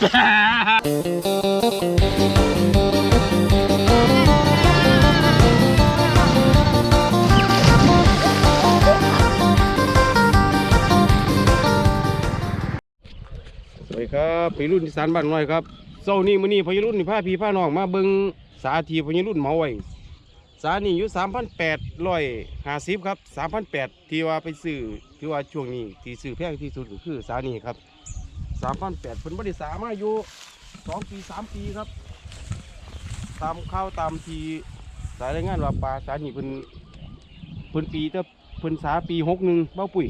สวัสดีครับพี่รุ่นที่สานบ้านน้อยครับเช้านี้มื้อนี้พี่รุ่นนี่พาพี่พาน้องมาเบิ่งสาธีพี่รุ่นเมาไว้สานี่อยู่3,850ครับ3,800ที่ว่าไปซื้อที่ว่าช่วงนี้ที่ซื้อแพงที่สุดก็คือสานี่ครับ 3,800เพิ่นบ่ได้สามาอยู่2ปี3ปีครับ ตามข่าวตามที่สายรายงานว่าปลาสานี่เพิ่นเพิ่นปีแต่เพิ่นสาปี61เบ้าปุ๋ย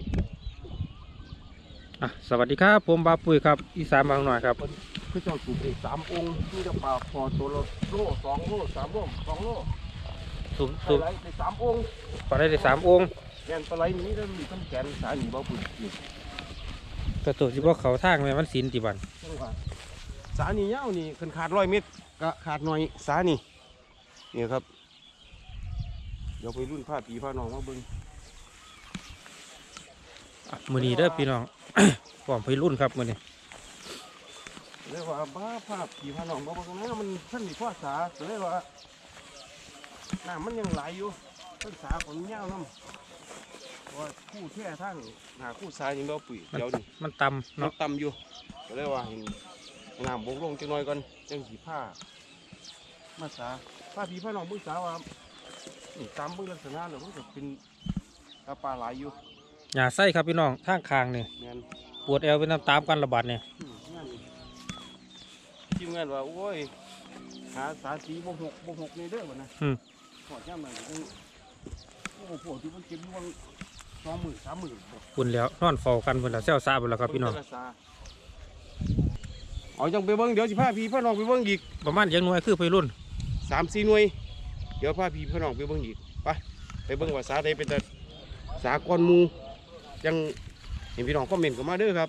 อะสวัสดีครับ ผมบาปุ้ยครับ อีสานบางหน่อยครับพระเจ้าถูกเอกสามองค์มีแต่ปลาพอตัวละโลสองโลสามโลสองโลสุมปสุมลาไหลในสามองค์พอได้ได้สามองค์แกนปลาไหลนี้แล้วมีต้นแกนสาหนีเบาปุ๋ยนี่ กระตุกที่พวกเขาทางแม่มันสินติบันจังหวะสาหนีเย้าวนี่ขึ้นขาดร้อยเมตรก็ขาดหน่อยสาหนีนี่ครับ เดี๋ยวไปรุ่นผ้าผีผ้าน้องมาเบิ้งอะมือนี้เด้อพี่น้อง พร้อมไปรุ่นครับมือนี้เรียกว่าบ้าผ้าผีผ้าน้องบ่เบิ่งนะมันท่านมีข้อสาเรียกว่าน้ำมันยังไหลอยู่ต้นสาของเย้าวน้ำเพราะ ว่าคู่แท้ทั้งหาคู่สาอย่างเบาปุ๋ยมันเดี๋ยวนี้มันต่ำน้เนาะต่ำอยู่ก็เลยว่าเห็นน้ำบกลงจังน้อยก่อนจังสีผ้ามาสาผ้าผีผ้าน้องเบิ่งสาว่านี่ตามเบิ่งลักษณะแล้วมันก็เป็นตาปลาหลายอยู่อย่าใส่ครับพี่น้องทางคางนี่แม่นปวดเอวเป็นตามตามๆกันระบาดเนี่ยอืมงานนี่ทีมงานว่าโอ้ยหาสาสีบ่หกบ่หกนี่เด้อบ่นะอืมพอดย่ำนั่นก็จังโอ้โหพวกที่มันเก็บอยู่วัง สองหมื่นสามหมื่นคุณแล้วนอนเฝ้ากันเพิ่นละเซลซาเพิ่นละครับพี่น้องเบิ่แต่ละสาเอาจังไปเบิ่งเดี๋ยวสิพาพี่พาน้องไปเบิ่งอีกประมาณยังหน่วยคือไปรุ่นสามสี่หน่วยเดี๋ยวพาพี่พี่น้องไปเบิ่งอีกไปไปเบิ่งว่าสาใดเป็นแต่สากรหมูยังเห็นพี่น้องคอมเมนต์เข้ามาเด้อครับ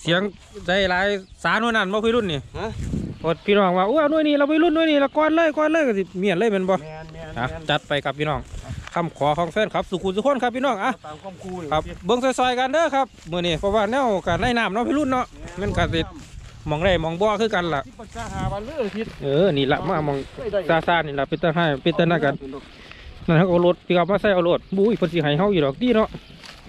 เสียงใจหลายสาหน่วยนั้นบ่ไปรุ่นนี่ฮะพอพี่น้องว่าอู้เอาหน่วยนี้เราไปรุ่นหน่วยนี้ละก้อนเลยก้อนเลยก็สิเมียนเลยเป็นบ่แมนแมนอะแมนจัดไปครับพี่น้อง คำขอของแฟนครับสุขุมสุขคนครับพี่น้องอะตามความคูนี่ครับเบิ้งซอยๆกันเด้อครับมื้อนี้เพราะว่าแนวการไล่น้ำเนาะพี่รุ่นเนาะมันก็สิมองได้มองบ่คือกันล่ะ ที่ปรึกษาหาวันเรื่องทิศเออ นี่ละมามองซาซานี่ละเป็นตาให้เป็นตาหน้ากัน นั่นเขาเอารถพี่กับมาใส่เอารถบุ้ยเพิ่นสิให้เฮาอยู่ดอกดีเนาะ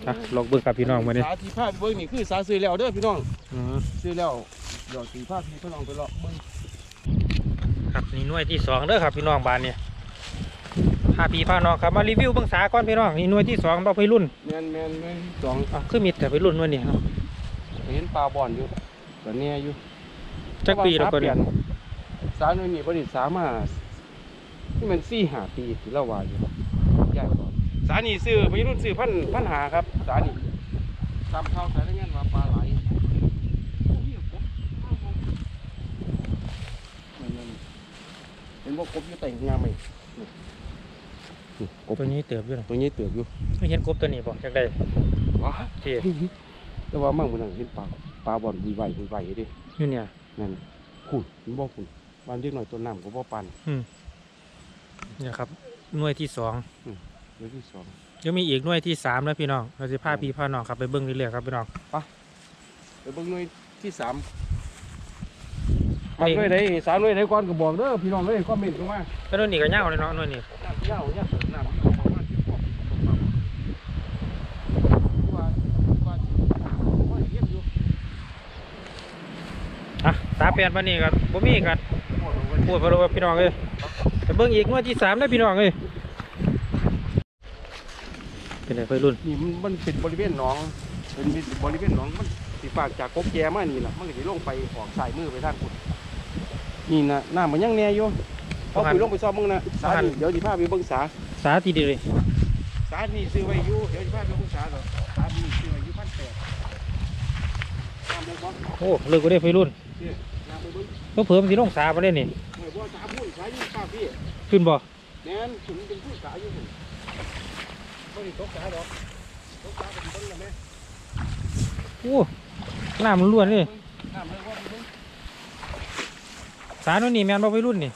อะลองเบิ่งครับพี่น้องมื้อนี้สาที่พาไปเบิ่งนี่คือสาซื้อแล้วเด้อพี่น้องอืมซื้อแล้วเดี๋ยวสีพาพี่พี่น้องไปเลาะเบิ่งครับนี่หน่วยที่สองเด้อครับพี่น้องบ้านนี้ พาพี่พาน้องครับมารีวิวเบิ่งสาก่อนพี่น้องนี่หน่วยที่สองบ่พี่รุ่นแมนแมนแมนสองอะคือมีแต่พี่รุ่นหน่วยนี้เนาะเห็นปลาบ่อนอยู่ตอนนี้อยู่จักปีแล้วก็เปเนี่ลี่ยยนสาหน่วยนี้บริษามาที่มันสี่หาปีที่เราว่าอยู่ใหญ่กว่าสานี่ซื้อพี่รุ่นซื้อพันพันหาครับสานี่ตามข่าวสายรายงานว่าปลาไหลเห็นว่ากบอยู่แต่งงามไหมนี่นี่ กบตัวนี้เติบอยู่นะตัวนี้เติบอยู่ไม่เห็นกบตัวนี้บ่จักได้ว้าที่แต่ว่ามั่งมันนั่งเห็นปลาปลาบ่อนวีไหววีไหวดิอยู่เนี่ยนั่นขุ่นมันบ่ขุ่นบ้านเล็กหน่อยต้นน้ำก็บ่ปันเนี่ยครับหน่วยที่สองเรื่องที่สองยังมีอีกหน่วยที่สามนะพี่น้องเราจะพาพี่พาน้องครับไปเบิ้งเรื่อยๆครับพี่น้องไปเบิ่งหน่วยที่สามมาหน่วยไหนสามหน่วยไหนก่อนก็บอกเด้อพี่น้องเอ้ยคอมเมนต์เข้ามาก็หน่วยนี้ก็เงาเลยเนาะหน่วยนี้น้ำยาวเนี่ยน้ำยาวประมาณที่พวกว่าว่าว่าเยี่ยมอยู่ อะสามแปดวันนี้ก็บ่มีกันพูดพอรู้ว่าพี่น้องเอ้ยไปเบิ้งอีกหน่วยที่สามนะพี่น้องเอ้ยเป็นไงไปรุ่นนี่มันมันเป็นบริเวณหนองเป็นบริเวณหนองมันสิฝากจากกบแกมานี่ล่ะมันก็สิลงไปออกสายมือไปทางพุทธนี่นะน้ำมันยังแน่อยู่เอาไปลงไปซ้อมมึงนะสานี่เดี๋ยวสิพาไปเบิ่งสาสาทีเดียวเลยสานี่ซื้อไว้อยู่เดี๋ยวสิพาไปเบิ่งสาเหรอสานี่ซื้อไว้อยู่พันแปดน้ำเลยบ่โอ้เลิกก็ได้ไปรุ่นเนี่ ยน้ำไปเบิ่งก็เพิ่มสิลงสาไปเลยนี่เมื่อว่าสาพุ่นสาอยู่ป้าพี่ขึ้นบ่แม่นถึงเป็นผู้สาอยู่พุ่นไม่ได้ตกสาดอกตกสาเป็นเบิ่งแล้วแม่โอ้น้ำมันล้วนเลยน้ำเลยว่าไปเบิ่งสาหน่วยนี้แม่นบ่ไปรุ่นนี่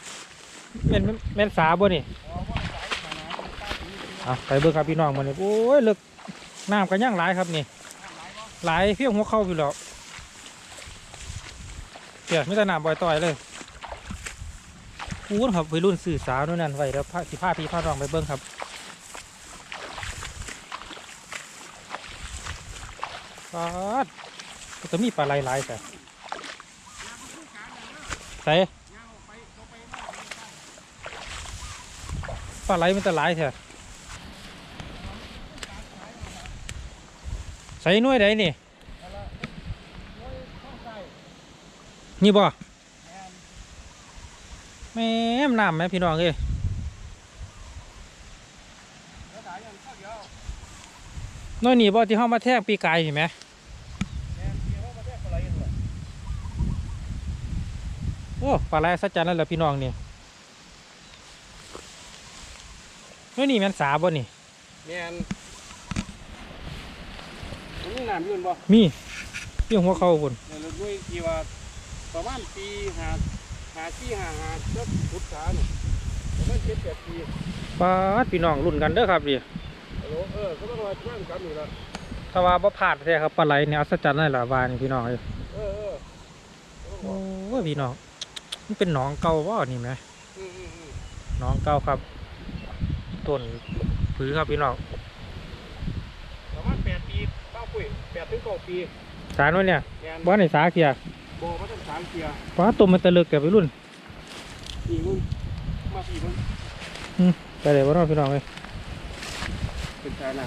แม่นแม่นสาบ่นี่อ๋อว่าสายขนาดป้าถึงนี่อะไปเบิ่งครับพี่น้องมันนี่โอ้ยเลิกน้ำกันย่างหลายครับนี่ หลายเพียงหัวเข่าพี่แล้ว เดี๋ยวไม่ตน้ำบ่อยต่อยเลยอู้ครับวัยรุ่นสื่อสาวนู่นนั่นไว้แล้วสิพาพี่พาน้องไปเบิ่งครับปาดมันจะมีปลาไหลหลายแต่ใส่ปลาไหลมันจะหลายแท้ใส่หน่วยใดนี่ นี่บ่แม่มน้ำไหมพี่น้องเอ้ยน้อยนี่บ่ที่เฮามาแทงปีกายเห็นไหมโอ้ปลาไหลสัจจันแล้วล่ะพี่น้องนี่น้อยนี่แมันสาบ่นี่แมนมันมีน้ำอยืนบ่มีเรื่องหัวเขาพุ่นในรถด้วยที่ว่า ประมาณปีหาหาที่หาหาก็พุทธาเนี่ยประมาณเจ็ดแปดปีปลาดพี่น้องรุ่นกันเด้อครับดิฮัลโหลเออเขาต้องมาช่วยกันอยู่แล้วถ้าว่าบ่พลาดแท้ครับปลาไหลเนี่ยอัศจรรย์เลยล่ะวานี่พี่น้องเอ้ยเออเออโอ้ยพี่น้องมันเป็นหนองเก่าว่านี่ไหมอืมอืมอืมหนองเก่าครับต้นผือครับพี่น้องประมาณแปดปีป้าปุ้ยแปดถึงเก้าปีสารไว้เนี่ยแมนบ้านในสาเกีย โบมาตั้งสามเกียร์ป้าต้มมันตะเลิกแก่ไปรุ่นนี่มึงมาพี่มึงไปเลยว่าน้องพี่น้องเลยเป็นชายน้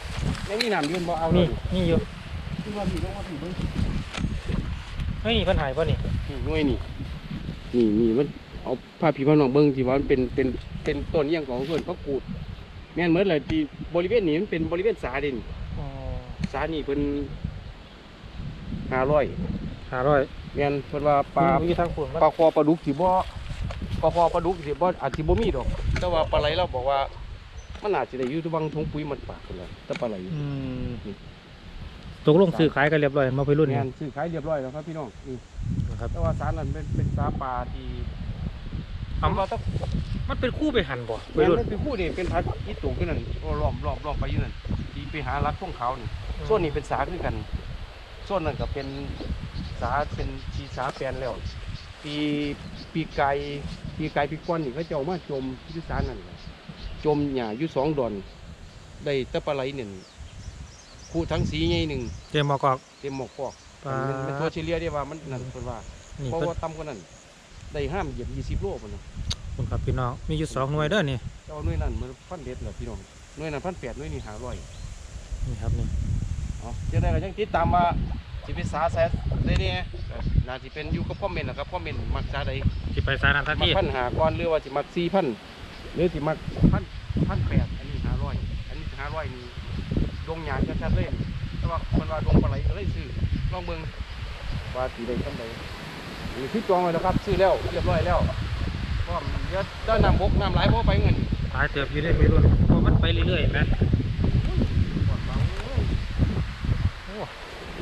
ำยังมีน้ำยืนบ่เอาเลนี่ยนี่อยู่ที่ว่าพี่ต้องมาพี่มึงไม่มีปัญหาป่ะนี่นี่หน่วยนี่นี่นี่มันเอาผ้าผีผ้าหนองเบิ้งที่ว่ามันเป็นเป็นเป็นต้นอิหยังของเพื่อนพระกูดแม่นเหมือนเลยที่บริเวณนี้มันเป็นบริเวณสาเด่นอ๋อสานี่เพิ่นห้าร้อย ห้าร้อยแม่นเพิ่นว่าปลาอยู่ทางฝุ่นปลาคอปลาดุกสิบ่ปลาคอปลาดุกสิบ่อาจสิบ่มีดอก แต่ว่าปลาไหลเราบอกว่า มันอาจสิได้อยู่ที่วังทงปุ๋ยมันปากพุ่นล่ะแต่ปลาไหลอืมตกลงซื้อขายกันเรียบร้อยมาไปรุ่นแม่นี่นซื้อขายเรียบร้อยแล้วครับพี่น้องนี่นะครับแต่ว่าสารนั้นเป็นเป็นสาปลาที่เอาว่าต้องมันเป็นคู่ไปหันบ่ไปแม่นรุ่นมันเป็นผู้นี่เป็นพัดอีตุ่ขึ้นนั่นล้อมล้อมล้อมไปอยู่นั่นที่ไปหารักของเขานี่ส่วนนี้เป็นสาคือกัน ส่วนนั้นก็เป็น สาเป็นชีสาแปลนแล้ว ปีปีไก่ปีไก่ปีก้อนนี่เขาเจ้ามาจมอยุสานั่นแหละจมหญ้าอยู่สองดอน ได้แตะปลาไหลหนึ่งคู่ทั้งสีใหญ่หนึ่งเตรียมหมอกอกเต็มหมอกฟอกปลามันเป็นตัวเฉลี่ยได้ว่ามันนั่นคนว่านี่เพราะเพิ่นว่าต่ำกว่านั้นได้ห้ามเหยียบยี่สิบโลมันนะ คุณครับพี่น้องมีอยู่สองหน่วยเด้อนี่เจ้าหน่วยนั้นมันพันเด็ดเหรอพี่น้องหน่วยนั้นพันแปดหน่วยนี้หาร้อยนี่ครับนี่ เอาเจ้าได้ก็ยังติดตามมา สิเป็นสาแซ่ได้เนี่ยน่าจะเป็นอยู่กับคอมเมนต์นะครับคอมเมนต์มักสาใดสิไปสายนั้นทันมัทีกพันหาก่อนหรือว่าสิมักสี่พันหรือสิมักพันพันแปดอันนี้หาร้อยอันนี้หาร้อยนี่ดงหยางชัดๆเลยแต่ว่ามันว่าดงปลาไหลก็เลยซื้อลองเบิ่งว่าสีใดกันใดนี่คือจองไว้แล้วครับซื้อแล้วเรียบร้อยแล้วพร้อมเดี๋ยวเจ้านำบกน้ำไหลบ่ไปเงินหลายเติบอยู่ได้ไปรุ่นเพราะมันไปเรื่อยๆเห็นไหม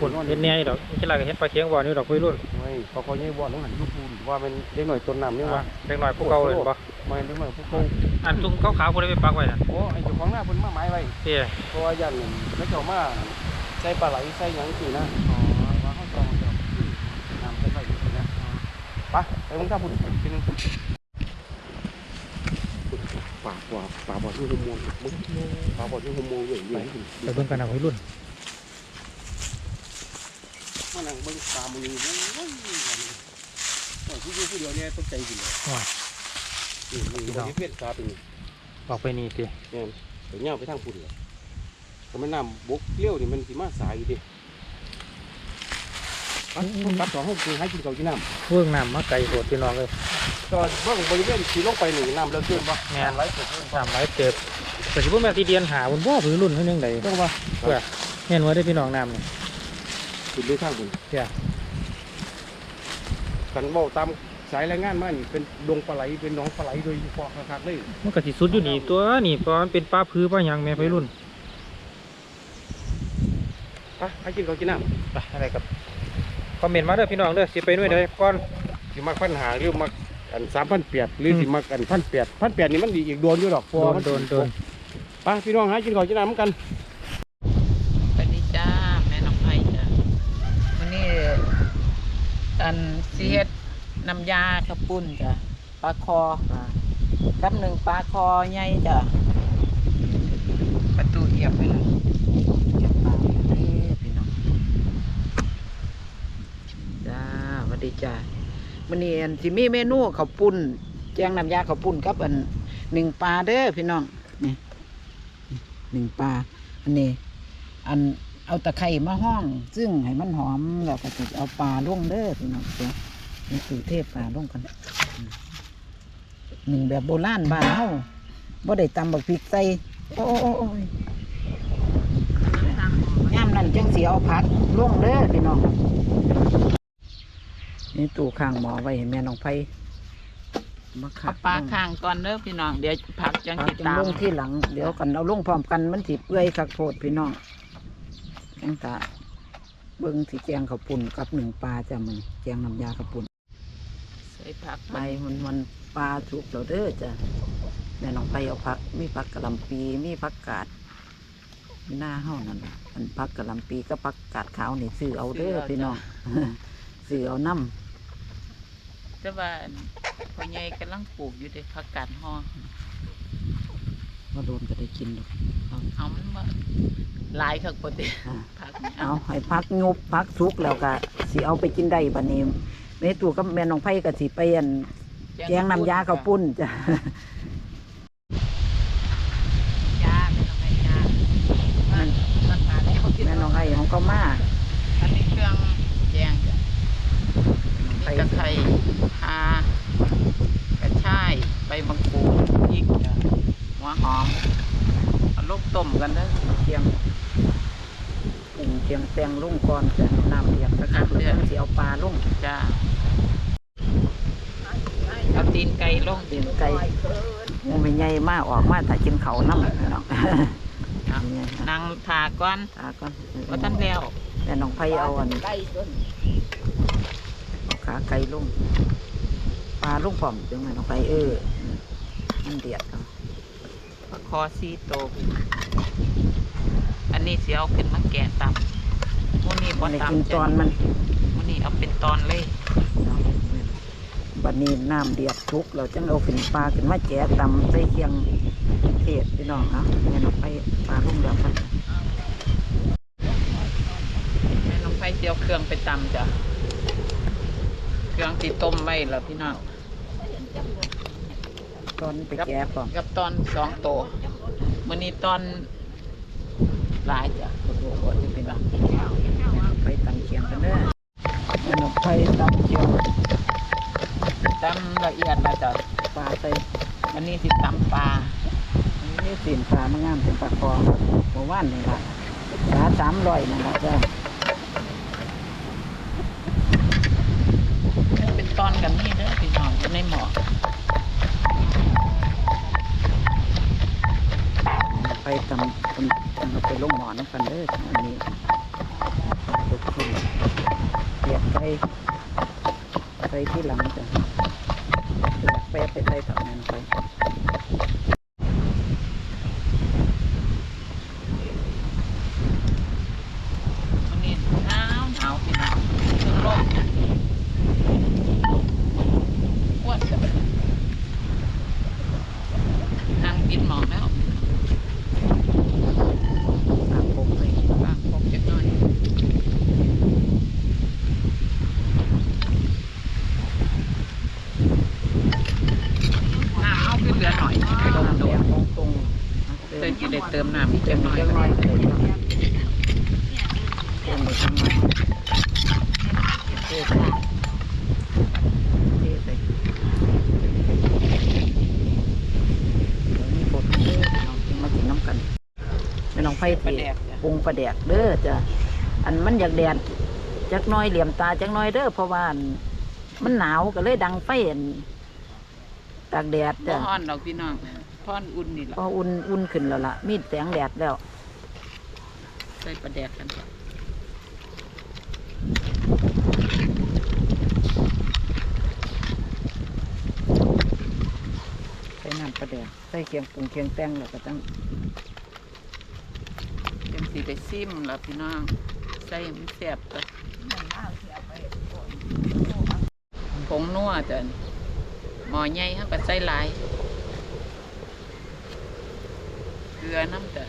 ผลเฮ็ดแหน่อยู่ดอกนี่ลาก็เฮ็ดปลาเคียงบ่อนี่ดอกคุยรุ่นไม่พอเขาเนี่ยบ่อน้องหันยูทูนว่าเป็นเด็กหน่อยต้นน้ำนี่ว่าเล็กน้อยผู้เก่าเลยบ่ไม่เด็กหน่อยพวกเขาอันตุ้งขาวๆผู้ใดไปปักไว้น่ะโอ้ไอ้เจ้าของหน้าเพิ่นมาไม้ไว้เตี้ยเพราะว่ายันแล้วเจ้ามาใส่ปลาไหลใส่หยังสินะว่าเขาจองเจ้าน้ำเพิ่นไว้สินะไปไปมึงท่าพุ่นทีนึงปากว่าปากบ่อที่หัวโมงมึงปากบ่อที่หัวโมงเลยอยู่ที่ไปเบิ่งกันนะคุยรุ่น มานั่งเบิ่งปลามึงโอ้ยโอ้ยผู้อยู่ผู้เดียวเนี่ยตกใจกินเลยว้านี่นี่บ่ได้เฮ็ดปลาเป็นออกไปนี่ติแม่นเดี๋ยวเงาไปทางพุ่นเลยก็มันน้ำบกเลี้ยวนี่มันสิมาสายอยู่ดิไปปัดสองห้องคือให้กินข้าวกินน้ำเบิ่งน้ำมาไกลโหดพี่น้องเลยตอนเบื้องบริเวณที่ลงไปหนึ่งน้ำเลิกขึ้นปะแม่นไหลเกิดขึ้นปะน้ำหลายเติบแต่สิบ่แม่นที่เดียนหาบนบ่ผือรุ่นเฮ็ดจังไดต้องปะเพื่อแม่นว่าได้พี่น้องน้ำนี่ ขึ้นด้วยทางคุณเตี้ยกันเบาตามสายรายงานมานี่เป็นดงปลาไหลเป็นหนองปลาไหลโดยเฉพาะคักๆเลยมันก็สิสุดอยู่นี่ตัวนี่เพราะมันเป็นปลาผือปลาหยังแม่ไปรุ่นไปให้กินข้าวกินน้ไปอะไรกับคอมเมนต์มาเด้อพี่น้องเด้อสิไปหน่วยใดก่อนำสิมักพันหาหรือมักอันสามพันแปดหรือสิมักอันพันแปดพันแปดนี่มันดีอีกโดนอยู่ดอกเพโดราะว่านมันโดนโดน ไปพี่น้องหากินข้าวกินน้ำเหมือนกัน สวัสดีจ้าแม่น้ องไผ่จ้ะวันนี้ตอันสิเฮ็ดน้ำยาข้าวปุ้นจ้ะปลาคอกับหนึ่งปลาคอใหญ่จ้ะประตูเหยียบไปเลยเหยียบปลาเด้อพี่น้องจ้าสวัสดีจ้ามื้อนี้อันสิมีเมนูข้าวปุ้น แจงน้ำยาข้าวปุ้นกับอันหนึ่งปลาเด้อพี่น้องนี่หนึ่งปลาอันนี้อัน เอาตะไคร่มาห้อง ซึ่งให้มันหอมแล้วก็จะเอาปลาลงเด้อพี่น้องเจ้านี่คือเทพปลาลงกันหนึ่งแบบโบราณบ้านเฮาบ่ได้ตำบักพริกใส่โอ้โอ้โอ้ยย่ามนั่นจังสีเอาผักลงเด้อพี่น้องนี่ตู้ข้างหมอไว้ให้แม่น้องไผมาขัเอาปลาข้างก่อนเด้อพี่น้องเดี๋ยวผักจังผักติดจังตามลงที่หลัง เดี๋ยวกันเอาลงพร้อมกันมันสิเปื่อยคักโพดพี่น้องจั งตาเบิ้งสีแจงข้าวปุ่นกับหนึ่งปลาจ้ะมันแจงน้ำยาข้าวปุ่นใส่ผักไปไปมันมันปลาสุกแล้วเด้อจ้ะแม่น้องไปเอาผัก มีผักกะหล่ำปีมีผักกาดมีหน้าเฮานั่นล่ะมันผักกะหล่ำปีกับผักกาดขาวนี่ซื้อเอาเด้อพี่น้องซื้อเอาน้แต่ว่าพ่อใหญ่กำลังปลูกอยู่เด้ผักกาดห่อำมาโดนก็ได้กินดอกเอาเอามันมา หลายคักบ่ติอ่าผักนี่เอาให้พักยุบพักสุกแล้วก็สิเอาไปกินได้บัดนี้แม่ตู่กับแม่น้องไผ่ก็สิไปอันแจงน้ำยาข้าวปุ้นจ้ะยาเป็นอะไรยามันมันหาได้เขากินแม่น้องไอ้ของก็มาอันนี้เครื่องแยงจ้ะมีตะไคร้ข่ากระชายใบมะกรูดพริกจ้ะหัวหอมเอาลูกต้มกันเด้อ เทียมปรุงเทียมแตงลุ่งก่อนจะน้ำเรียบสักครับน้ำเดืแล้อวดก็สิเอาปลาลุ่งจ้าเอาตีนไก่ลงตีนไก่มันไม่ใหญ่มากออกมาถ้ากินเขาวน้ำพี่น้องเอานั่งทาก่อนตาก่อนว่าท่านแล้วแม่น้องไผ่เอาอันเอาขาไก่ลุ่งปลาลุ่งผอมจังแม่น้องไผ่เออมันเดียดเอาปลาคอซีโตพี่อันนี้เสียเอาขึ้นมาแกะตับ มูนี่บ่มันได้ตำกินตอนมันมูนี่เอาเป็นตอนเลยบัดนี้น้ำเดียดทุกเราจังเอาขึ้นปลาขึ้นมาแกะตำใส่เคียงเทศพี่น้องเอาแม่น้องไผ่ปลาลุ่งแล้วกันแม่น้องไฟเสียวเครื่องไปตำจ้ะเครื่องติต้มไว้แล้วพี่น้องตอนไปแกะก่อนกับตอนสองโตมูนี่ตอนหลายจ้ะโอ้โหโอ้โหพี่น้อง ขียงกันเด้อแม่น้องไผ่ตำเคียงตำละเอียดแล้วจ้ะปลาใส่อันนี้สิตำปลาอันนี้สินปลามางามเป็นปลาคองหมู่บ้านนี่ละปลาสามร้อยนั่นละจ้ะเป็นตอนกันนี่เด้อพี่น้องอยู่ในหม้อไปตำตำตำไปลงหมอน้ำกันเด้ออันนี้ทุกคน ไปไปที่หลังจ้ะเดียดไปไปไปต่อนั้นไป อันนี้หนาวหนาวพี่น้องเครื่องร่มอ้วนจะนางบินหมอกแล้ว ตามผมเลย ปากผมจักหน่อยน้ำเอาขึ้นเหลือหน่อยไปลง น้ำ โด แด น งตรงตรง เติมจะได้เติมน้ำอีก เติ จัมกหน่อยจังน้อยก็ได้ครับเติมไปจังน้อยเทใส่เทใส่เดี๋ยวนี้บดเด้อน้องกินมากินน้ำกันแม่น้องไผ่ปลาที่แดกจ้ะปรุงปลาแดกเด้อจ้ะอันมันอยากแดดจักหน้อยเหลี่ยมตาจักหน้อยเด้อเพราะว่ามันหนาวก็เลยดังไฟอันตากแดดจ้ะฮ้อนดอกพี่น้อง ฮ้อนอุ่นนี่แหละพออุ่นอุ่นขึ้นแล้วล่ะ มีแสงแดดแล้ว ใส่ปลาแดกกันจ้ะใส่น้ำปลาแดกใส่เคียงปรุงเคียงแต้งแล้วก็ต้องจังสีได้ซิมแล้วพี่น้องแส่มันแซ่บจ้ะผงนัวจ้ะหม้อใหญ่เขาก็ใส่หลายเกลือน้ำจ้ะ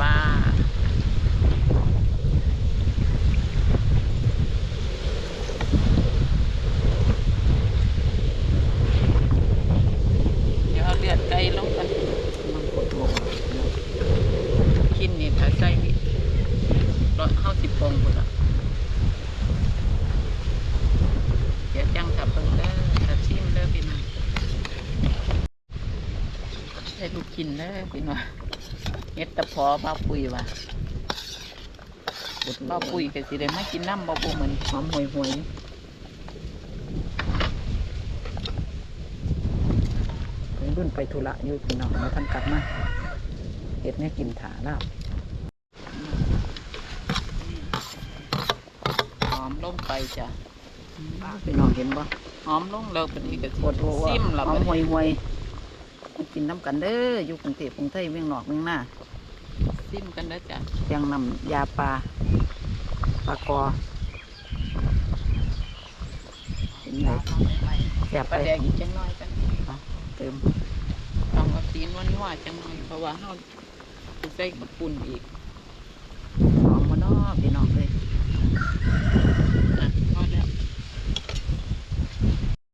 ปลาเดี๋ยวเอาเลือดไก่ลงกัน มันกดลง กินนี่ถ้าใส่นี่รสเข้าสิบปงหมดละเดี๋ยวจังถับเบิ่งเด้อถ้าชิมเด้อพี่น้องใส่ลูกกินเด้อพี่น้องเฮ็ดตะพอบ้าปุยว่ะบ้าปุยก็สิได้มากินน้ำบ้าปุเหมือนหอมห่วยห่วยไปรุ่นไปธุระอยู่พี่น้องมาท่านกลับมาเห็ดเนี่ยกินถาแล้วหอมลงไปจ้ะพี่น้องเห็นบ่หอมลงแล้วปานนี้ก็สิปวดหัวซิมแล้วหอบัมดห่วยนี้ห่วย มากินน้ำกันเด้ออยู่กรุงเทพกรุงไทยเมืองนอกเมืองหน้าซิมกันเด้อจ้ะเตียงนำยาปลาปลากอเป็นไงแซ่บปไปลาแดงอีกจังน้อยกันเติมต้องเอาสีนวันว่าจังหน่อยเพราะว่าเฮาสิใส่กับปุ่นอีกหอมมาเนาะพี่น้องเลยอะพอแล้ว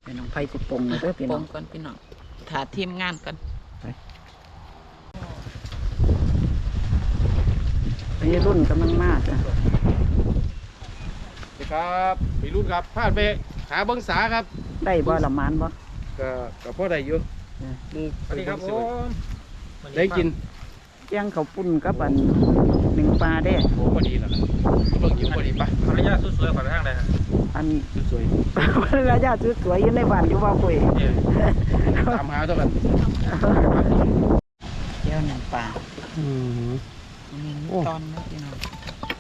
พี่น้องไผ่สิปรุงเลยเด้อพี่ปน้รุองงก่อนพี่น้อง ถาทีมงานกันนี่รุ่นกำลังมาจ้ะสวัสดีครับไปรุ่นครับพาดไปหาเบิ้งสาครับ ได้บ่ละมานบ่ก็ก็พอได้อยู่อืมมึงสวัสดีครับผมได้กินเตียงเขาวปุ้นกับอันหนึ่งปลาเด้โอ้พอดีแล้วล่ะเบิ่งอยู่พอดีปะภรรยาสวยๆขอทางเลยฮะ อันสวยระยะสวยๆอยู่ในบ้านอยู่ว่าคุยเนี่ยๆตามหาเท่ากันเจียวหนึ่งปลาอืมนี่โอ้ตอนนะพี่น้อง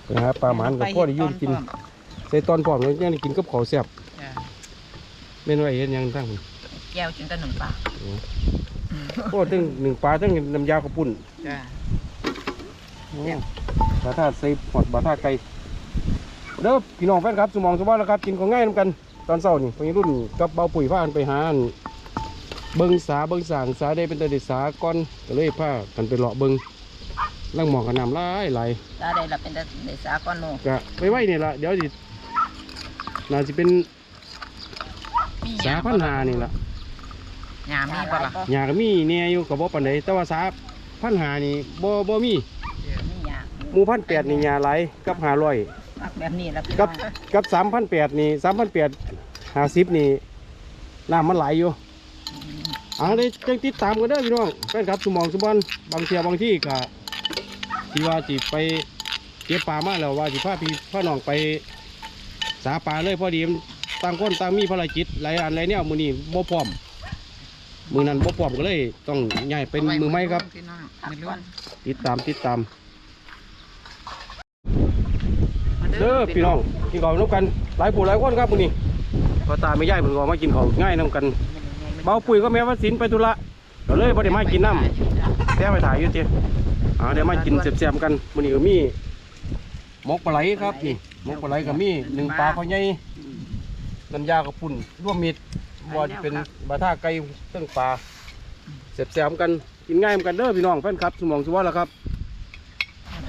ไปหาปลาหมานกับพ่อได้อยุ่นกินใส่ตอนพร้อมแล้วยังได้กินกับข้าวแซ่บจ้ะเมนูไอ้เฮ็ดหยังตั้งพุ่นแก้วกินแต่หนึ่งปากโอ้ตั้งหนึ่งปลาตั้งน้ำยาข้าวปุ้นจ้ะโอ้บาท่าใส่หอดบาท่าไก่ เด้อพี่น้องแฟนครับสมองสมบัติแล้วครับกินของง่ายนำกันตอนเช้านี่วัยรุ่นกับเบาปุ๋ยพากันไปหาอันเบิ่งสาเบิ่งสางสาได้เป็นตาเด็ดสาก่อนก็เลยพากันไปเลาะเบิ่งลังหมองกับน้ำหลายไหลายตาได้ละเป็นแต่เดสาก้อนโนก็ไปไว้นี่ละเดี๋ยวสิน่าจะเป็นสาพันหานี่ละยามีบ่ล่ะหยาก็มีแหน่อยู่กับบ่ปานใดแต่ว่าสาพันหานี่บ่บ่มีมีหยาหมู่พันแปดนี่หยาหลายกับหาร้อย พักแบบนี้แล้วพี่กัน้บองกับสามพันแปดนี่สามพันแปดห้าสิบนี่น้ำมันไหลอยู่เอาได้จังติดตามกันเด้อพี่น้องแฟนครับสมองสมบันบางเทียบางที่ก็ที่ว่าสิไปเก็บปลามาแล้วว่าสิพาพี่พาน้องไปสาปลาเลยพอดีมันต่างคนต่างมีภารกิจหลายอันหลายแนวมือนี้บ่พร้อมมือนั้นบ่พร้อมก็เลย ต้องย้ายเป็นมือไม้ครับ พี่น้องมือรุ่นติดตามติดตาม เด้อพี่น้องกินข้าวน้ำกันหลายผู้หลายคนครับมื้อนี้พ่อตาไม่ย่ายเพิ่นก็มากินข้าวง่ายน้ำกันเบาปุ๋ยก็แม่ว่าสินไปธุระก็เลยบ่ได้มากินน้ำแต่ไปถ่ายอยู่ติอ่าเดี๋ยวมากินแซ่บๆกันมื้อนี้ก็มีหมกปลาไหลครับนี่หมกปลาไหลก็มีหนึ่งปลาเขาใหญ่น้ำยากระปุ่นร่วมมิตรบ่จะเป็นบาท่าไก่เรื่องปลาแซ่บๆกันกินง่ายเหมือนกันเด้อพี่น้องแฟนครับสมองสุวรรณแล้วครับ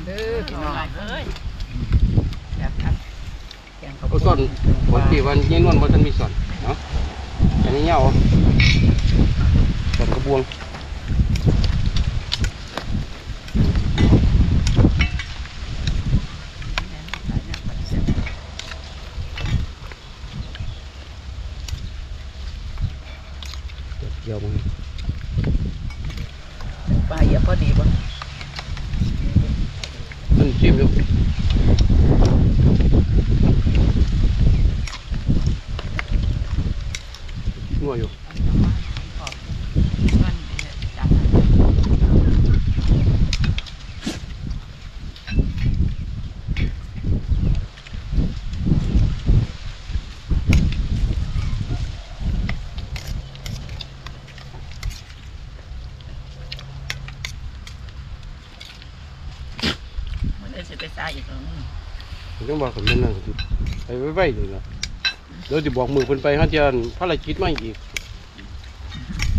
เด้อพี่น้องเอ้ย แกงข้าวเอาปุ้ส่วนปกติวันยี่นวลบนทันมีสอนเนาะอันนี้เงาส่วนกระบวงเกี่ยวมั้ง ปลาเหยียบพอดีบ่ มันชิมดูนัวอยู่ มันจับ สาอีกแล้วนี่ผมต้องบอกผมนั่นนะไปไว้ๆเลยนะเดี๋ยวจะบอกมือเพิ่นไปฮะเจ้าภารกิจมาอีก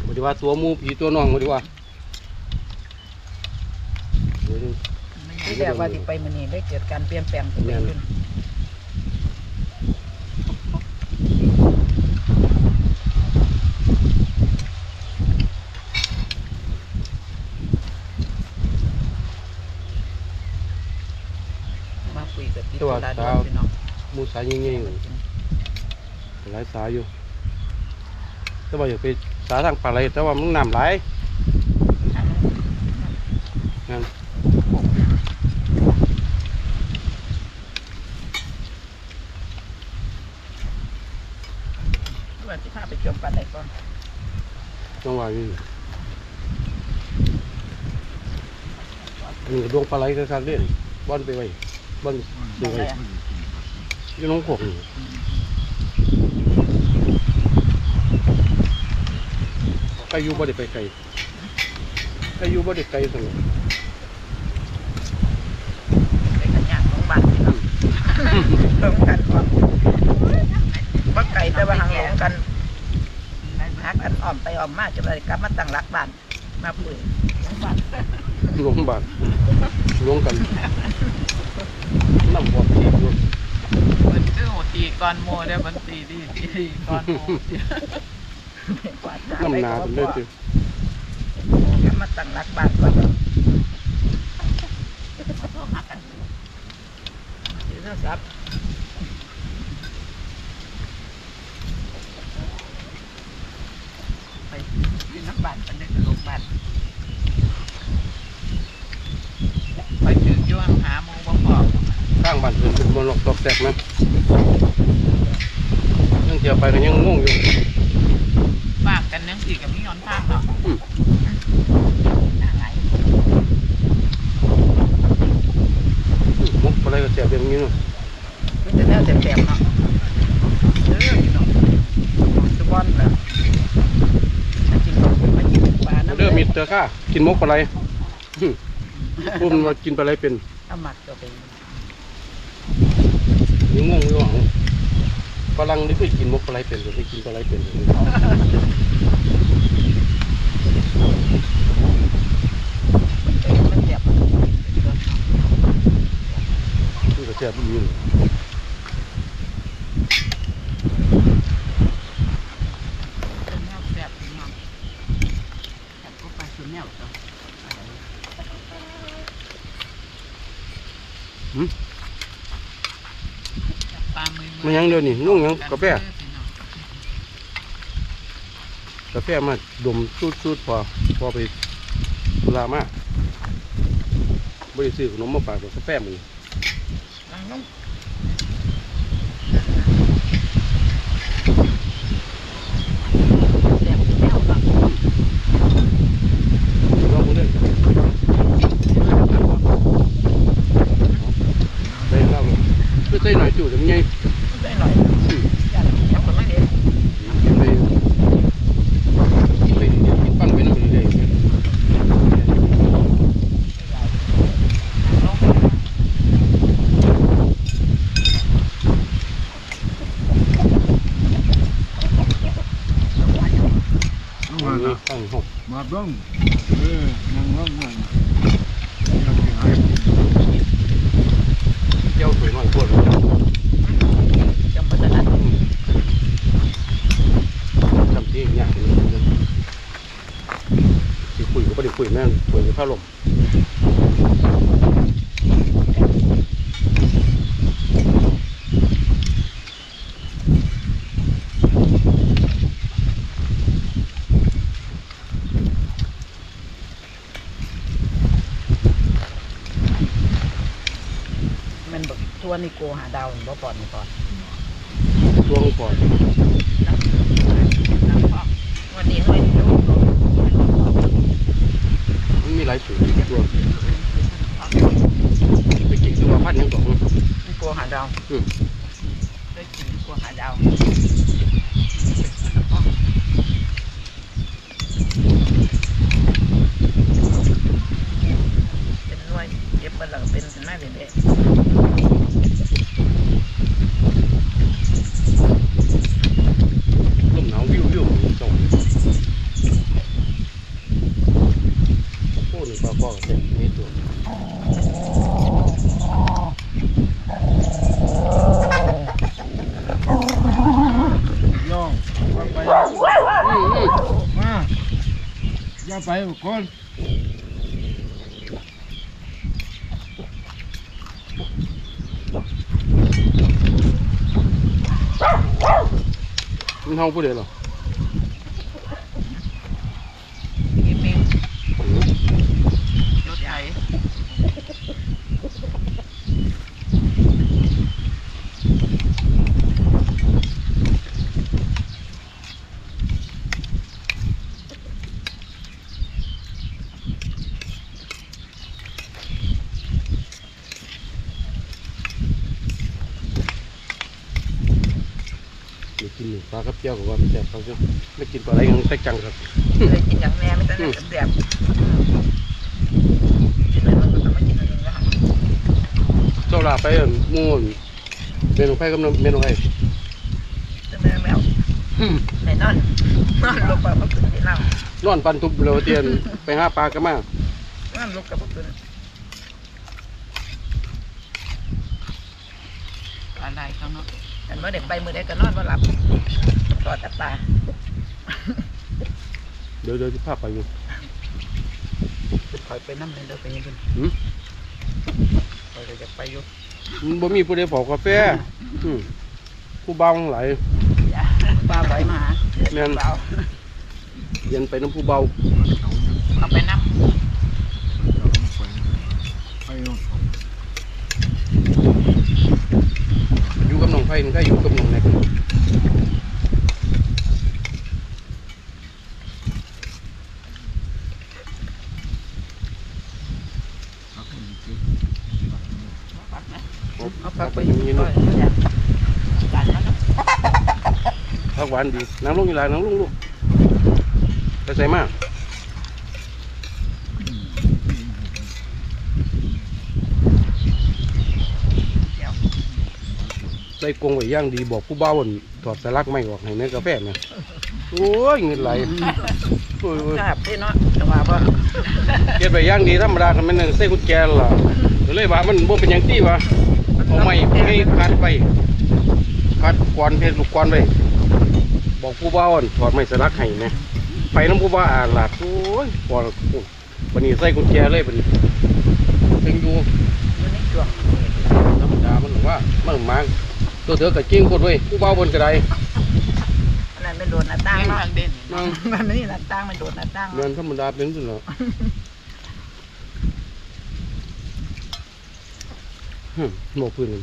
บ่ได้ว่าตัวหมูผีตัวน้องบ่ได้ว่าเดี๋ยวนี้ที่แรกว่าสิไปมื้อนี้ได้เกิดการเปลี่ยนแปลงเกิดขึ้นมาคุยกับพี่ตุลาดอนพี่น้อง หมู สายยิ่งๆอยู่หลายสายอยู่ แต่ว่าอย่าไปสาทางปลาไหลแต่ว่ามันน้ำไหลายงั้นว่าสิพาไปจมปลาไหลก่อนต้องว่าอยู่อันนี้ก็ดวงปลาไหลคือคักเด่นบ้านไปไว้บ้านซื้อไว้ อยู่น้องขวกนี่ไก่อยู่บ่ได้ไปไกลไก่อยู่บ่ได้ไกลสังไปกันยากของบ้านพี่น้องลงกันก่อนบ่ไก่แต่ว่าหางลงกันหากันอ้อมไปอ้อมมาจะได้กลับมาตั้งหลักบ้านมาคุยของบ้านลงบาทลงกันน้ำบ่อที่อยู่ มันซื้อโหตีก่อนโมได้มันตีดีตีก่อนโมน้ำนาเป็นเลือดจืกลับมาตั้งรักบ้านก่อนเดี๋ยวจะซับรศัพท์ไปที่นักบ้านกันนึกลงบ้านไปถึงอยวงหาโมบ่พอ ข้างบ้านเพิ่นเป็นมรดก ตอกแตกนะยังเที่ยวไปก็ยังงงอยู่ฝากกันยังสี่กับพี่ย้อนทางเนาะอืมทางไหนมุกอะไรก็แสบอย่างนี้เนาะมันจะแน่แสบๆเนาะเออพี่น้องสุบอนเหรอมากินมากินปลาน้ำเด้อมีเตอค่ากินมุกอะไรอืมพูดมันว่ากินไปอะไรเป็นเอาหมักตัวไป ยังงงอยู่หวัง ฝรั่งนี่เคยกินมุกอะไรเป็นหรือไม่กินอะไรเป็นเออมันแสบนี่ก็แสบอยู่เป็นแนวแสบพี่น้องแสบก็ไปสุดแนวจ้ะปลามือ มันยัง เดียวนี่นุ่งยังกาแฟกาแฟมาดมสูดๆพอพอไปธุระมาบริซื้อขนมมาฝากดอกกาแฟมันนั่งลงแสบแนวเนาะ ลองดูเด้อได้เล่าคือใส่หน่อยจู่จังไง ได้หน่อยอย่าอย่าคนไม่เห็น ไปไปกินปั้นไปน้ำเรื่อยๆ เอา อั มาน นี้ ละ ตั้งห ก มาเบิ้งเออนั่งร้องไห้ เจ้าสวยหน่อยปวด จำเป็นอัน จำที่อย่างนี้สิคุยก็ไม่ได้คุยแม่งคุยกับข้าลม มั นบอกทัวนี่โกหาดาวบ่ปอดนี่ปอดช่วงก่อนวันนี้หน่วยเดียวมันมีหลายสูตรตัวไปกินคือว่าพันยังก่อน โกหาดาวอืม ได้กินโกหาดาว บิดเราก็เป็นขึ้นมาเรื่อยๆลมหนาววิววิวลมตกโอ้หนึ่งปลาปอกเต็มนี่ตัวย่องไปไปมาอย่าไปก่อน ห้องผู้เดียวเหรอ มีมีรถใหญ่ เดี๋ยวกินหนึ่งปลากับเจียวกับว่ามันแซ่บเขาจะไม่กินปลาอะไรกันแต่จังครับ เลยกินอย่างแน่ไม่ต้องนั่งแสบกินเลยมันก็ต้องมากินอันนี้แล้ว เจ้าลาไปอั่นหมูน เมนูไผ่กับเมนูไผ่จะแม่แมวอืมไหนนอนนอนลงไปเมื่อคืนที่เรานอนปันทุบเลยเตียนไปหาปลากันมานอนลงกับเมื่อคืนอะไรเขาเนาะแต่เมื่อเด็กไปมือเด็กก็นอนว่าหลับต่อแต่ตาเดี๋ยวเดี๋ยวจะพาไปอยู่คอยไปน้ำเลยเดี๋ยวไปยังไงหืมคอยจะไปอยู่ มันบ่มีผู้ใดเผากาแฟอืมผู้เบาทั้งหลายปลาไหลมาแม่นเบาเย็นไปน้ำผู้เบาเอาไปน้ไปย่องอยู่กับน้องไผ่นี่ก็อยู่กับน้องแนก เอาคนนี้สิำปักนะ เอาเอาพัปักกไปไปออยู่ยู่นี่นี่เนาะเนาะการนั้นเนาะพักหวานดีน้ำลงอยู่หลายน้ำลงลูกไปใส่มากใส่กรงไว้อย่างดีบอกผู้เบาว่าถอดสลักไม่ออกให้ในกาแฟเนี่ยโอ้ยเงินไหลโอ้ยโอ้ยครับพี่เนาะแต่ว่าว่าเก็บไปอย่างดีธรรมดาคันแมันใส่กุญแจล่ะ ก็เลยว่ามันบ่เป็นอย่างที่ว่าเอาไม่ให้คัดไปคัดกวนเพชรลูกกวนไว้บอกผู้บ่าวอั่นถอดไม้สลักให้นะไปน้ำผู้บ่าวอ่านหลักโอ้ยพอแล้วโอ้ยบันนี้ใส่กุญแจเลยบัดนี้ถึงอยู่มันนี่จวงธรรมดามันหรอกว่ามันมาตัวเธอกับจริงคนเว้ยผู้บ่าวบนกระไดอันนั้นไม่โดนหน้าต่างเนาะนั่งมันไม่นี่หน้าต่างมันโดนหน้าต่างเดินธรรมดาเป็นสุดแล้วฮึ โมพื้นเลย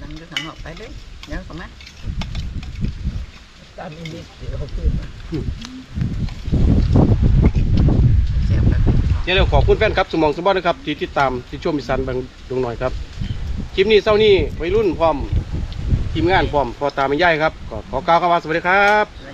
นั่งอยู่ข้างนอกไปเลยเดี๋ยวก็มาตามอินดี้เดี๋ยวเขาขึ้นมาเจ็บแล้วอย่าขอบคุณแฟนครับสมองสมบัตินะครับ ที่ติดตามที่ชมมิสันบางดวงหน่อยครับ คลิปนี้เศร้านี้วัยรุ่นพร้อมทีมงานพร้อมพอตามไม่ย่ายครับก็ขอกล่าวคำว่าสวัสดีครับ